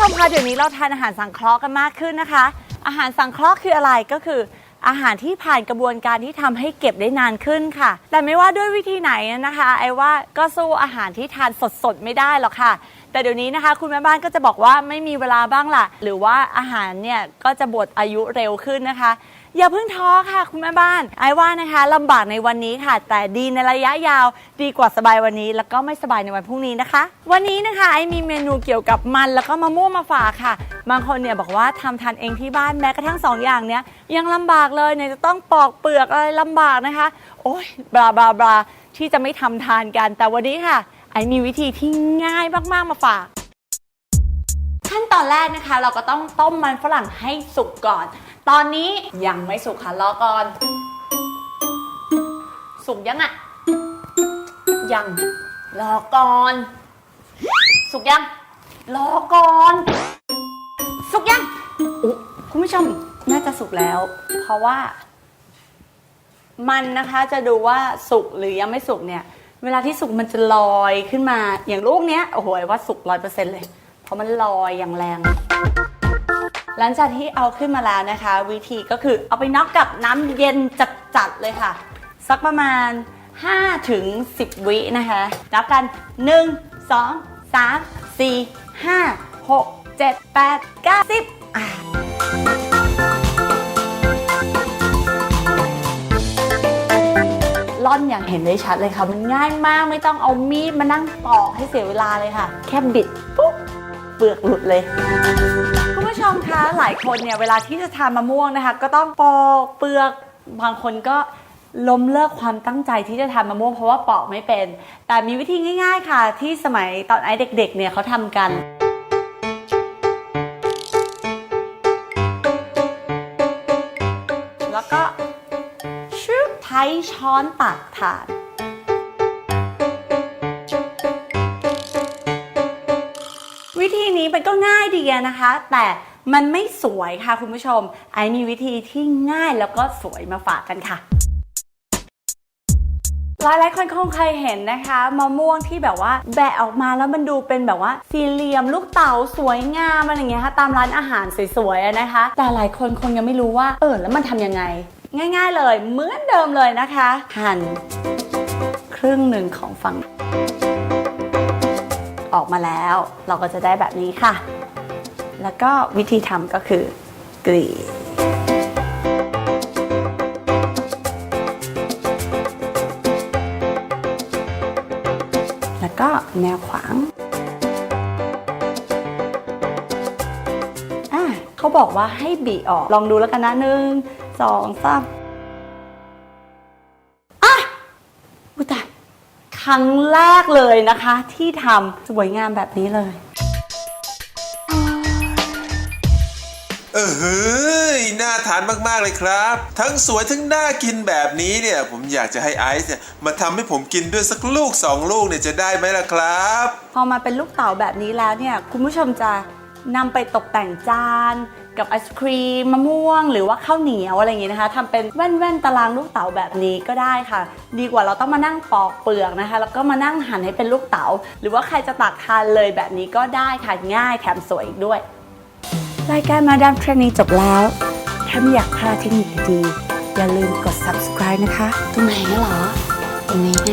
คะเดี๋ยวนี้เราทานอาหารสังเคราะห์กันมากขึ้นนะคะ อาหารสังเคราะห์คืออะไรก็คือ อาหารที่ผ่านกระบวนการที่ทำให้เก็บได้นานขึ้นค่ะ แต่ไม่ว่าด้วยวิธีไหนนะคะไอ้ว่าก็สู้อาหารที่ทานสดๆไม่ได้หรอกค่ะ แต่เดี๋ยวนี้นะคะ คุณแม่บ้านก็จะบอกว่าไม่มีเวลาบ้างล่ะ หรือว่าอาหารเนี่ยก็จะบดอายุเร็วขึ้นนะคะ อย่าเพิ่งท้อค่ะ คุณแม่บ้าน ไอ้ว่านะคะลำบากในวันนี้ค่ะ แต่ดีในระยะยาว ดีกว่าสบายวันนี้ แล้วก็ไม่สบายในวันพรุ่งนี้นะคะ วันนี้นะคะไอ้มีเมนูเกี่ยวกับมันแล้วก็มะม่วงมาฝากค่ะ บางคนเนี่ยบอกว่าทำทานเองที่บ้านแม้กระทั่งสองอย่างเนี้ยยังลำบากเลยเนี่ยจะต้องปอกเปลือกอะไรลำบากนะคะ โอ้ยบลาบลาบลาที่จะไม่ทำทานกัน แต่วันนี้ค่ะ ไอ้มีวิธีที่ง่ายมากๆมาฝาก ขั้นตอนแรกนะคะเราก็ต้องต้มมันฝรั่งให้สุกก่อน ตอนนี้ยังไม่สุกค่ะรอก่อน สุกยังอะยังรอก่อน สุกยังรอก่อน สุกยังอุ๊คุณผู้ชมน่าจะสุกแล้ว เพราะว่า มันนะคะจะดูว่าสุกหรือยังไม่สุกเนี่ย เวลาที่สุกมันจะลอยขึ้นมาอย่างลูกเนี้ยโอ้โหว่าสุกร้อยเปอร์เซ็นต์เลย ราะมันลอยอย่างแรง หลังจากที่เอาขึ้นมาแล้วนะคะ วิธีก็คือเอาไปน็อกกับน้ำเย็นจัดๆเลยค่ะ สักประมาณ 5 ถึง 10 วินะคะ นับกัน 1 2 3 4 5 6 7 8 9 10อะล่อนอย่างเห็นได้ชัดเลยค่ะ มันง่ายมากไม่ต้องเอามีดมานั่งปอกให้เสียเวลาเลยค่ะ แค่บิดปุ๊บ เปลือกหลุดเลย คุณผู้ชมคะหลายคนเนี่ยเวลาที่จะทานมะม่วงนะคะ ก็ต้องปอกเปลือกบางคนก็ล้มเลิกความตั้งใจที่จะทานมะม่วงเพราะว่าปอกไม่เป็น แต่มีวิธีง่าย ๆ ค่ะ ที่สมัยตอนไอ้เด็ก ๆ เนี่ยเขาทำกันแล้วก็ชืบใช้ช้อนตักทาน วิธีนี้มันก็ง่ายดีอะนะคะ แต่มันไม่สวยค่ะคุณผู้ชม ไอมีวิธีที่ง่ายแล้วก็สวยมาฝากกันค่ะหลายหลายคนคงเคยเห็นนะคะมะม่วงที่แบบว่าแบะออกมาแล้วมันดูเป็นแบบว่าสี่เหลี่ยมลูกเต๋าสวยงามอะไรอย่างเงี้ยค่ะตามร้านอาหารสวยๆนะคะ แต่หลายคนคงยังไม่รู้ว่าเออแล้วมันทำยังไง ง่าย ๆ เลยเหมือนเดิมเลยนะคะ หั่นครึ่งหนึ่งของฝั่ง ออกมาแล้ว เราก็จะได้แบบนี้ค่ะ แล้วก็วิธีทำก็คือกรีดแล้วก็แนวขวางอะเขาบอกว่าให้บีออก ลองดูแล้วกันนะหนึ่งสองสาม ครั้งแรกเลยนะคะ ที่ทำสวยงามแบบนี้เลย เออเฮ้ยน่าทานมาก ๆ เลยครับ ทั้งสวยทั้งน่ากินแบบนี้เนี่ย ผมอยากจะให้ไอซ์เนี่ยมาทำให้ผมกินด้วยสักลูกสองลูกเนี่ยจะได้ไหมล่ะครับ พอมาเป็นลูกเต๋าแบบนี้แล้วเนี่ย คุณผู้ชมจะ นำไปตกแต่งจานกับไอศครีมมะม่วง หรือว่าข้าวเหนียวอะไรอย่างงี้นะคะทำเป็นแว่นๆตารางลูกเต๋าแบบนี้ก็ได้ค่ะ ดีกว่าเราต้องมานั่งปอกเปลือกนะคะ แล้วก็มานั่งหั่นให้เป็นลูกเต๋าหรือว่าใครจะตักทานเลยแบบนี้ก็ได้ค่ะง่ายแถมสวยอีกด้วยรายการมาดามเทรนนิ่งจบแล้ว ถ้าไม่อยากพลาดเทคนิคดีๆอย่าลืมกด subscribe นะคะ ตรงไหนนะเหรอ ตรงนี้ไง